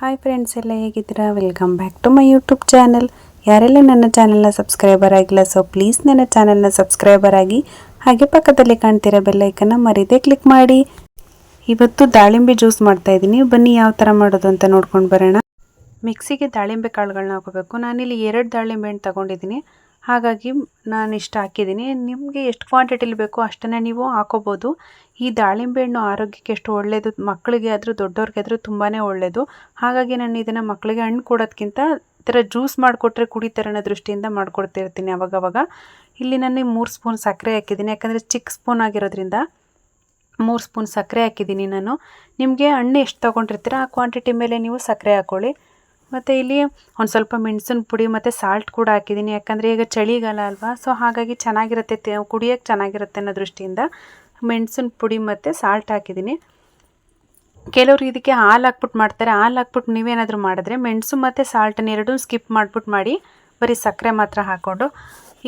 Hi friends ಎಲ್ಲ ಹೇಗಿದ್ದೀರಾ? Welcome back to my YouTube channel ಯಾರೆಲ್ಲ ನನ್ನ ಚಾನಲ್ನ ಸಬ್ಸ್ಕ್ರೈಬರ್ ಆಗಿಲ್ಲ ಸೊ ಪ್ಲೀಸ್ ನನ್ನ ಚಾನಲ್ನ ಸಬ್ಸ್ಕ್ರೈಬರ್ ಆಗಿ ಹಾಗೆ ಪಕ್ಕದಲ್ಲಿ ಕಾಣ್ತಿರೋ ಬೆಲ್ಲೈಕನ್ನ ಮರೀದೆ ಕ್ಲಿಕ್ ಮಾಡಿ. ಇವತ್ತು ದಾಳಿಂಬೆ ಜ್ಯೂಸ್ ಮಾಡ್ತಾ ಇದ್ದೀನಿ. ಬನ್ನಿ ಯಾವ ಥರ ಮಾಡೋದು ಅಂತ ನೋಡ್ಕೊಂಡು ಬರೋಣ. ಮಿಕ್ಸಿಗೆ ದಾಳಿಂಬೆ ಕಾಳುಗಳನ್ನ ಹಾಕೋಬೇಕು ನಾನಿಲ್ಲಿ ಎರಡು ದಾಳಿಂಬೆ ಹಣ್ಣು ತಗೊಂಡಿದ್ದೀನಿ. ಹಾಗಾಗಿ ನಾನು ಇಷ್ಟು ಹಾಕಿದ್ದೀನಿ. ನಿಮಗೆ ಎಷ್ಟು ಕ್ವಾಂಟಿಟಿಲಿ ಬೇಕೋ ಅಷ್ಟನ್ನೇ ನೀವು ಹಾಕೋಬೋದು. ಈ ದಾಳಿಂಬೆ ಹಣ್ಣು ಆರೋಗ್ಯಕ್ಕೆ ಎಷ್ಟು ಒಳ್ಳೆಯದು ಮಕ್ಕಳಿಗೆ ಆದರೂ ದೊಡ್ಡವ್ರಿಗೆ ಆದರೂ ತುಂಬಾ ಒಳ್ಳೆಯದು ಹಾಗಾಗಿ ನಾನು ಇದನ್ನು ಮಕ್ಕಳಿಗೆ ಹಣ್ಣು ಕೊಡೋದಕ್ಕಿಂತ ಈ ಥರ ಜ್ಯೂಸ್ ಮಾಡಿಕೊಟ್ರೆ ಕುಡಿತಾರೆ ಅನ್ನೋ ದೃಷ್ಟಿಯಿಂದ ಮಾಡಿಕೊಡ್ತಿರ್ತೀನಿ ಅವಾಗವಾಗ. ಇಲ್ಲಿ ನಾನು ಮೂರು ಸ್ಪೂನ್ ಸಕ್ಕರೆ ಹಾಕಿದ್ದೀನಿ. ಯಾಕಂದರೆ ಚಿಕ್ಕ ಸ್ಪೂನ್ ಆಗಿರೋದ್ರಿಂದ ಮೂರು ಸ್ಪೂನ್ ಸಕ್ಕರೆ ಹಾಕಿದ್ದೀನಿ ನಾನು. ನಿಮಗೆ ಹಣ್ಣು ಎಷ್ಟು ತೊಗೊಂಡಿರ್ತೀರ ಆ ಕ್ವಾಂಟಿಟಿ ಮೇಲೆ ನೀವು ಸಕ್ಕರೆ ಹಾಕ್ಕೊಳ್ಳಿ ಮತ್ತು ಇಲ್ಲಿ ಒಂದು ಸ್ವಲ್ಪ ಮೆಣಸಿನ ಪುಡಿ ಮತ್ತು ಸಾಲ್ಟ್ ಕೂಡ ಹಾಕಿದ್ದೀನಿ ಯಾಕಂದರೆ ಈಗ ಚಳಿಗಾಲ ಅಲ್ವಾ ಸೊ ಹಾಗಾಗಿ ಚೆನ್ನಾಗಿರುತ್ತೆ ಕುಡಿಯೋಕ್ಕೆ ಚೆನ್ನಾಗಿರುತ್ತೆ ಅನ್ನೋ ದೃಷ್ಟಿಯಿಂದ ಮೆಣಸಿನ ಪುಡಿ ಮತ್ತು ಸಾಲ್ಟ್ ಹಾಕಿದ್ದೀನಿ ಕೆಲವರು ಇದಕ್ಕೆ ಹಾಲು ಹಾಕ್ಬಿಟ್ಟು ಮಾಡ್ತಾರೆ. ಹಾಲು ಹಾಕ್ಬಿಟ್ಟು ನೀವೇನಾದರೂ ಮಾಡಿದ್ರೆ ಮೆಣಸು ಮತ್ತು ಸಾಲ್ಟನ್ನು ಎರಡೂ ಸ್ಕಿಪ್ ಮಾಡಿಬಿಟ್ಟು ಮಾಡಿ ಬರೀ ಸಕ್ಕರೆ ಮಾತ್ರ ಹಾಕ್ಕೊಂಡು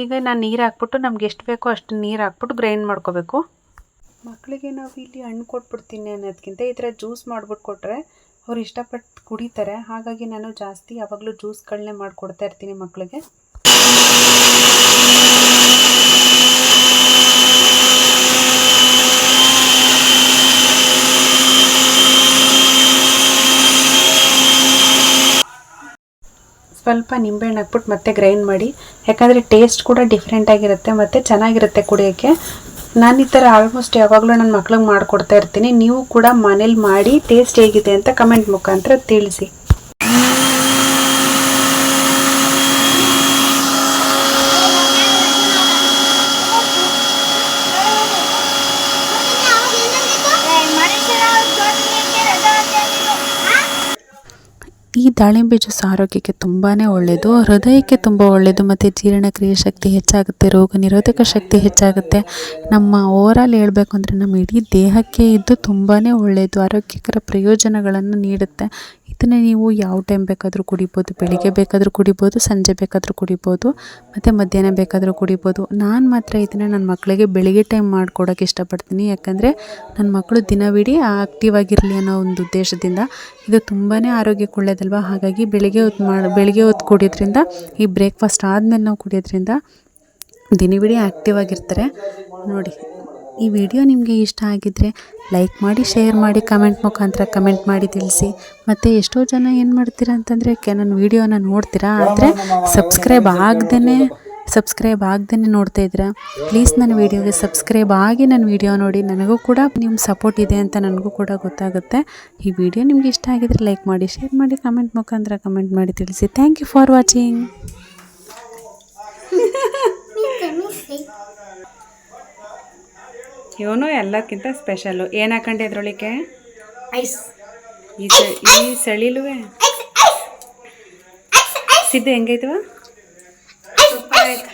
ಈಗ ನಾನು ನೀರು ಹಾಕ್ಬಿಟ್ಟು ನಮ್ಗೆ ಎಷ್ಟು ಬೇಕೋ ಅಷ್ಟು ನೀರು ಹಾಕ್ಬಿಟ್ಟು ಗ್ರೈಂಡ್ ಮಾಡ್ಕೋಬೇಕು. ಮಕ್ಕಳಿಗೆ ನಾವು ಇಲ್ಲಿ ಹಣ್ಣು ಕೊಟ್ಬಿಡ್ತೀನಿ ಅನ್ನೋದಕ್ಕಿಂತ ಈ ಥರ ಜ್ಯೂಸ್ ಮಾಡ್ಬಿಟ್ಟು ಕೊಟ್ಟರೆ ಅವ್ರು ಇಷ್ಟಪಟ್ಟು ಕುಡಿತಾರೆ. ಹಾಗಾಗಿ ನಾನು ಜಾಸ್ತಿ ಯಾವಾಗಲೂ ಜ್ಯೂಸ್ಗಳನ್ನೇ ಮಾಡಿಕೊಡ್ತಾ ಇರ್ತೀನಿ ಮಕ್ಕಳಿಗೆ ಸ್ವಲ್ಪ ನಿಂಬೆಹಣ್ಣು ಹಾಕ್ಬಿಟ್ಟು ಮತ್ತೆ ಗ್ರೈಂಡ್ ಮಾಡಿ. ಯಾಕಂದರೆ ಟೇಸ್ಟ್ ಕೂಡ ಡಿಫ್ರೆಂಟಾಗಿರುತ್ತೆ ಮತ್ತು ಚೆನ್ನಾಗಿರುತ್ತೆ ಕುಡಿಯೋಕ್ಕೆ. ನಾನು ಈ ಥರ ಆಲ್ಮೋಸ್ಟ್ ಯಾವಾಗಲೂ ನನ್ನ ಮಕ್ಳಿಗೆ ಮಾಡಿಕೊಡ್ತಾ ಇರ್ತೀನಿ. ನೀವು ಕೂಡ ಮನೇಲಿ ಮಾಡಿ ಟೇಸ್ಟ್ ಹೇಗಿದೆ ಅಂತ ಕಮೆಂಟ್ ಮುಖಾಂತರ ತಿಳಿಸಿ. ಈ ದಾಳಿಂಬೆ ಜ್ಯೂಸ್ ಆರೋಗ್ಯಕ್ಕೆ ತುಂಬಾ ಒಳ್ಳೆಯದು ಹೃದಯಕ್ಕೆ ತುಂಬ ಒಳ್ಳೆಯದು ಮತ್ತು ಜೀರ್ಣಕ್ರಿಯೆ ಶಕ್ತಿ ಹೆಚ್ಚಾಗುತ್ತೆ, ರೋಗ ನಿರೋಧಕ ಶಕ್ತಿ ಹೆಚ್ಚಾಗುತ್ತೆ. ನಮ್ಮ ಓವರಾಲ್ ಹೇಳಬೇಕು ಅಂದರೆ ನಮ್ಮ ಇಡೀ ದೇಹಕ್ಕೆ ಇದು ತುಂಬಾ ಒಳ್ಳೆಯದು ಆರೋಗ್ಯಕರ ಪ್ರಯೋಜನಗಳನ್ನು ನೀಡುತ್ತೆ. ಇದನ್ನು ನೀವು ಯಾವ ಟೈಮ್ ಬೇಕಾದರೂ ಕುಡಿಬೋದು, ಬೆಳಿಗ್ಗೆ ಬೇಕಾದರೂ ಕುಡಿಬೋದು, ಸಂಜೆ ಬೇಕಾದರೂ ಕುಡಿಬೋದು, ಮತ್ತು ಮಧ್ಯಾಹ್ನ ಬೇಕಾದರೂ ಕುಡಿಬೋದು. ನಾನು ಮಾತ್ರ ಇದನ್ನು ನನ್ನ ಮಕ್ಕಳಿಗೆ ಬೆಳಿಗ್ಗೆ ಟೈಮ್ ಮಾಡಿಕೊಡೋಕೆ ಇಷ್ಟಪಡ್ತೀನಿ. ಯಾಕಂದರೆ ನನ್ನ ಮಕ್ಕಳು ದಿನವಿಡೀ ಆಕ್ಟಿವ್ ಆಗಿರಲಿ ಅನ್ನೋ ಒಂದು ಉದ್ದೇಶದಿಂದ ಇದು ತುಂಬಾ ಆರೋಗ್ಯಕ್ಕೆ ಒಳ್ಳೆಯದಲ್ವ ಹಾಗಾಗಿ ಬೆಳಿಗ್ಗೆ ಹೊತ್ತು ಮಾಡಿ, ಬೆಳಿಗ್ಗೆ ಹೊತ್ತು ಕುಡಿಯೋದ್ರಿಂದ, ಈ ಬ್ರೇಕ್ಫಾಸ್ಟ್ ಆದಮೇಲೆ ನಾವು ಕುಡಿಯೋದ್ರಿಂದ ದಿನವಿಡೀ ಆ್ಯಕ್ಟಿವ್ ಆಗಿರ್ತಾರೆ. ನೋಡಿ, ಈ ವಿಡಿಯೋ ನಿಮಗೆ ಇಷ್ಟ ಆಗಿದ್ದರೆ ಲೈಕ್ ಮಾಡಿ ಶೇರ್ ಮಾಡಿ ಕಮೆಂಟ್ ಮುಖಾಂತರ ಕಮೆಂಟ್ ಮಾಡಿ ತಿಳಿಸಿ. ಮತ್ತು ಎಷ್ಟೋ ಜನ ಏನು ಮಾಡ್ತೀರಾ ಅಂತಂದರೆ ಕೆ ನನ್ನ ವೀಡಿಯೋನ ನೋಡ್ತೀರಾ, ಆದರೆ ಸಬ್ಸ್ಕ್ರೈಬ್ ಆಗ್ದೇ ಸಬ್ಸ್ಕ್ರೈಬ್ ಆಗದೇ ನೋಡ್ತಾ ಇದ್ದೀರಾ ಪ್ಲೀಸ್ ನನ್ನ ವೀಡಿಯೋಗೆ ಸಬ್ಸ್ಕ್ರೈಬ್ ಆಗಿ ನನ್ನ ವೀಡಿಯೋ ನೋಡಿ. ನನಗೂ ಕೂಡ ನಿಮ್ಮ ಸಪೋರ್ಟ್ ಇದೆ ಅಂತ ನನಗೂ ಕೂಡ ಗೊತ್ತಾಗುತ್ತೆ. ಈ ವಿಡಿಯೋ ನಿಮ್ಗೆ ಇಷ್ಟ ಆಗಿದ್ರೆ ಲೈಕ್ ಮಾಡಿ ಶೇರ್ ಮಾಡಿ ಕಮೆಂಟ್ ಮುಖಾಂತರ ಕಮೆಂಟ್ ಮಾಡಿ ತಿಳಿಸಿ. ಥ್ಯಾಂಕ್ ಯು ಫಾರ್ ವಾಚಿಂಗ್ ಇವನು ಎಲ್ಲಕ್ಕಿಂತ ಸ್ಪೆಷಲ್ಲು ಏನು ಹಾಕೊಂಡೆ ಅದ್ರೊಳಗೆ ಐಸ್ ಈ ಸ- ಈ ಸಳಿಲುವೆ? ಸಿದ್ದು ಹೆಂಗೈತವ? ಸೂಪರ್ ಆಯ್ತು